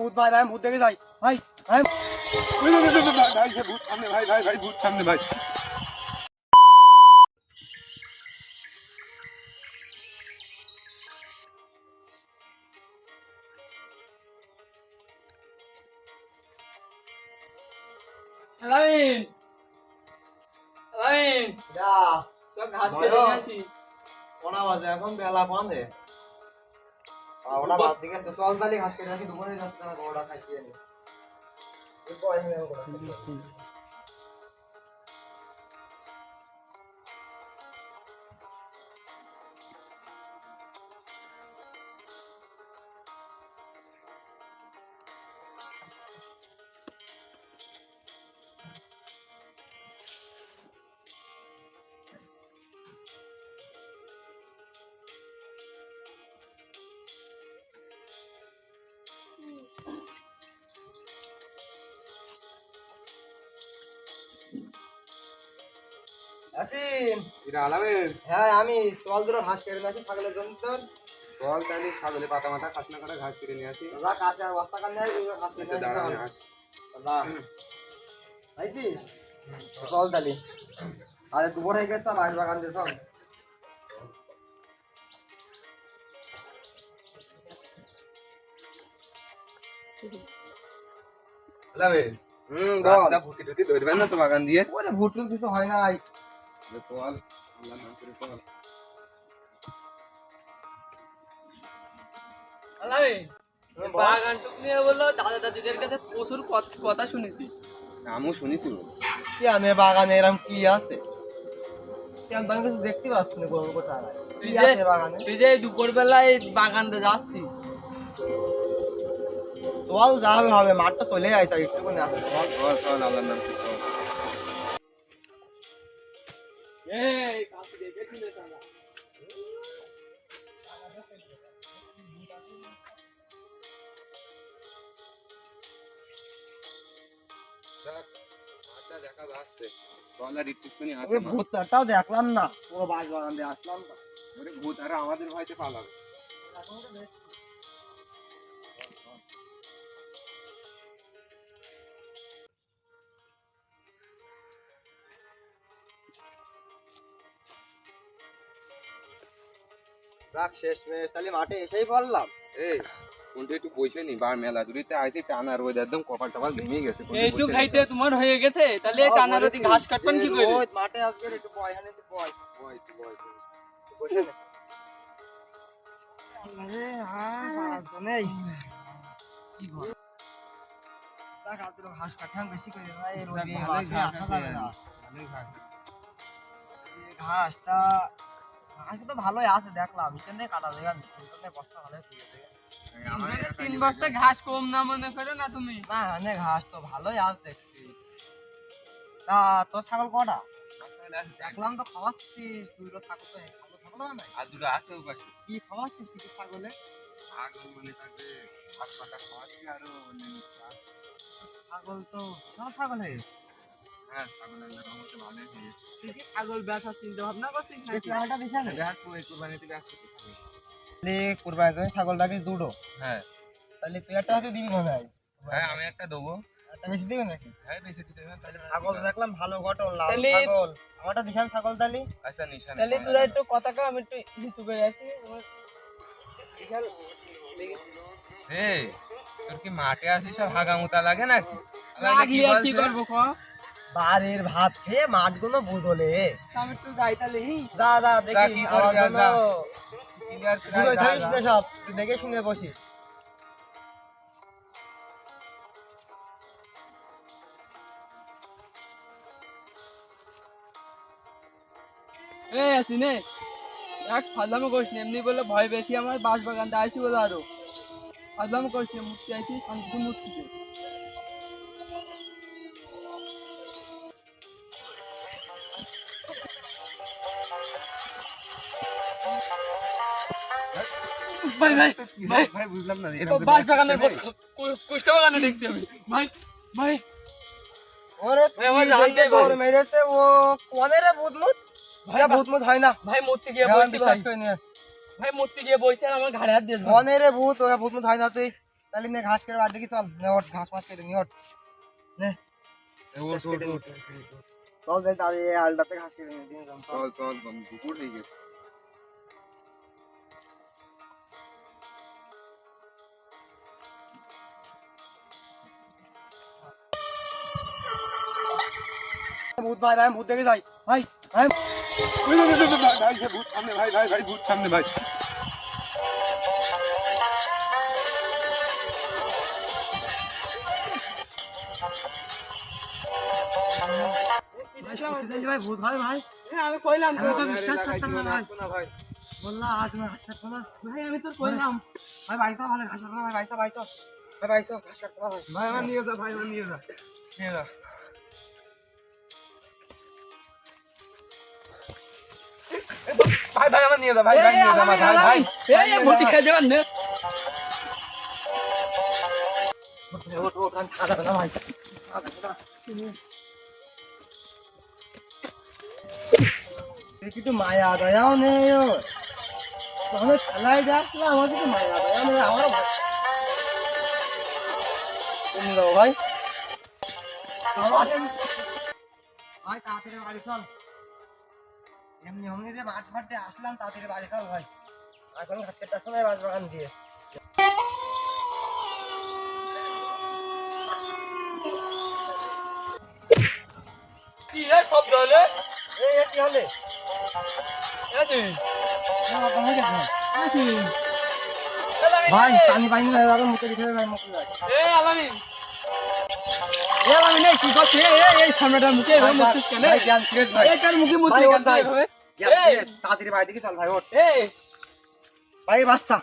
ভূত ভাই ভাই ভূত দেখে যাই। ভাই ভাই। ভূত সামনে ভাই ভাই ভাই ভূত সামনে ভাই। আলামিন আলামিন যা। সব ঘাস কেটে নিয়ে কোনা বাজে এখন বেলা পাঁচে ওটা বাদ দিকে তো চল তালি ঘাস কেটে আসি দুপুরে যাচ্ছে না ওটা খাই নি আসিন এটা আলামের হ্যাঁ আমি ঘাস কেটে নিয়ে আসি ছাগলের জন্য। তোর চল তাহলে ছাগলে পাতা মাথা ঘাস কেটে নিয়ে আসি। যা কাছে আর বস্তা কান নেয় ঘাস কেটে আচ্ছা নিয়ে আসি যা। আইছিস চল তালি আরে দুপুর হয়ে গেছে বাড়ি বাগান দিয়ে হুম রাস্তা টুতি ধরবেন না তো বাগান দিয়ে? ওরে ভুটুল কিছু হয় নাই। চল আল্লাহ নাম করে চল আলামিন হুম, বাগান টুক নিয়ে বলল দাদা দাদিদের কাছে প্রচুর কথা শুনেছি। আমিও শুনেছি বল। কি আনে বাগানে এরকম কি আছে? কি আমি তখন কিছু দেখতে পাচ্ছি না গরম কোথায়? কি তুই যে- বাগানে? তুই যে দুপুর বেলায় বাগানটা যাচ্ছিস চল যা হবে হবে মাঠটা চলে আইসা আছে চল। চল চল আল্লাহর নাম দেখ, যাচ্ছে। চল একটুখানি আছে ভূতটাও দেখলাম না। পুরো বাজ বাগান দিয়ে আসলাম না। ভূত আর আমাদের ভয়তে পালাবে। রাখ শেষ মেশ তাহলে মাঠে এসেই বললাম এই কোনটা একটু বসে নি বার মেলা দূরিতে আইছি টানা রোদ একদম কপাল টপাল ভেঙে গেছে। এইটুক বসে তোমার হয়ে গেছে? তাহলে এই টানার অতি ঘাস কাটবেন কি করে? ওই মাঠে আজকে একটু বয় হানে একটু বয়। বয়, তুই বয়, বসে নে। আরে হ্যাঁ পারাস নেই। দেখ আর দুটো ঘাস কাটাম বেশি করে ভাই রোদে মাঠে আসা যাবে না। ঘাস ঘাসটা ঘাস তো ভালোই আছে দেখলাম। এখানে কাটা দেবে এখানে বস্তা একটা তিন বস্তা ঘাস কম না মনে করো না তুমি? না এখানে ঘাস তো ভালোই আছে দেখছি। তা তোর ছাগল কটা? দেখলাম তো খাওয়াচ্ছিস দুটো ছাগল তো ভালো ছাগল না আর দুটো আছে ওপাশে কি খাওয়াচ্ছিস কিছু ছাগলে? ছাগল মানে তাকে ভাত পাতা খাওয়াচ্ছি আরও। ছাগল তো বিশাল ছাগল হয়ে হ্যাঁ হয়েছে ছাগল চিন্তা ভাবনা কুরবানি ছাগলটাকে হ্যাঁ। তাহলে তুই একটা হাতে দিবি মনে হয়। হ্যাঁ আমি একটা দেবো। একটা বেশি দিবি নাকি? হ্যাঁ বেশি দিতে হবে তাহলে ছাগল দেখলাম ভালো গঠন লাল ছাগল। আমারটা দিখান ছাগল তাহলে? আচ্ছা নিশান তাহলে তোরা একটু কথা কও আমি একটু হিসু করে আসি। বিশাল লেগে- তোর কি মাঠে আসিস সব হাগামুতা লাগে নাকি? আর কি? করব ক বাড়ির ভাত খেয়ে মাছগুলো বুঝলে। আমি একটু যাই যা যা দেখি আমার জন্য। থাকিস না সব দেখে শুনে বসিস ফাজলামো করিস এমনি বলে ভয় বেশি আমার বাঁশ বাগানটা আইছি বলে আরও। ফাজলামো করিস না মূর্তি আইছি শান্তি মূর্তিতে ভাই ভাই ভাই। ভাই বুঝলাম না ও এরকম বাঁশ করে বাগানের আসছে বস্তু কুষ্ঠ বাগানে দেখছি আমি। ভাই ভাই। ওরে ভাই, আমার কি জানতে দেখে ভাই। তোর মেরেছে ও কোনে রে ভূতমুত ভাই ভাই। ভূতমুত হয় না। ভাই মূর্তি গিয়ে আমি বসি ভাই। বিশ্বাস করি না। ভাই মূর্তি গিয়ে বসে আর আমার ঘাড়ে হাত দিয়েছে ভাই। কোনে রে ভূত? ওরা ভূতমুত হয় না তুই। তাহলে নে ঘাস কেটে বাদ দেখি চল। নে ওঠ ঘাস মাছ কেটে নি ওঠ। নে। ওঠ, ওঠ, ওঠ। চল যাই তাহলে এই আলটাতে ঘাস কেটে নি দিন চল। চল চল চল, দুপুর হয়ে গেছে। ভূত ভাই ভাই ভূত দেখে যাই ভাই ভাই ভাই, ভাই, ভাই, ভূত সামনে ভাই ভাই ভাই ভূত সামনে ভাই ভাই ভূত ভাই ভাই আমি কইলাম বিশ্বাস করতাম না ভাই না ভাই বললাম আজ ভাই আমি তো কইলাম ভাই ভাইসা ভালো ঘাস কাটবো না ভাই ভাইসা ভাইসা ভাই ভাইসা ঘাস কাটবো না ভাই ভাই আমার নিয়ে যা ভাই আমার নিয়ে যা নিয়ে যা ভাই ভাই আমার নিয়ে যা ভাই ভাই নিয়ে যা আমার ভাই ভাই। এই এই ভর্তি খেয়ে যাবেন না ওঠ ওঠ আমি খাওয়া যাবে না ভাই দেখি তো মায়া দয়াও নেই ও। তখন খেলায় যাচ্ছিল আমার কিছু মায়া দয়াও নেই আমারও ভাই তুমি যাব ভাই। ভাই তাড়াতাড়ি বাড়ি চল। এমনি এমনি যে মাঠ ফাটে আসলাম তাড়াতাড়ি বাড়ি চল ভাই এখন গাছের টাকা বাস বাগান দিয়ে। কি রে শব্দ হলে? এই কি? হলে ভাই। পানি পানি মুখে দিতে ভাই মুখে এ আলামি। এ আলামি নেই কি এ এই সামনেটার মুখে এভাবে মুছছিস কেন? ভাই ভাই। কার মুখে ভাই, কেন ভাই। তাড়াতাড়ি বাড়ি দিকে চল ভাই ওঠ। ভাই বাস্তা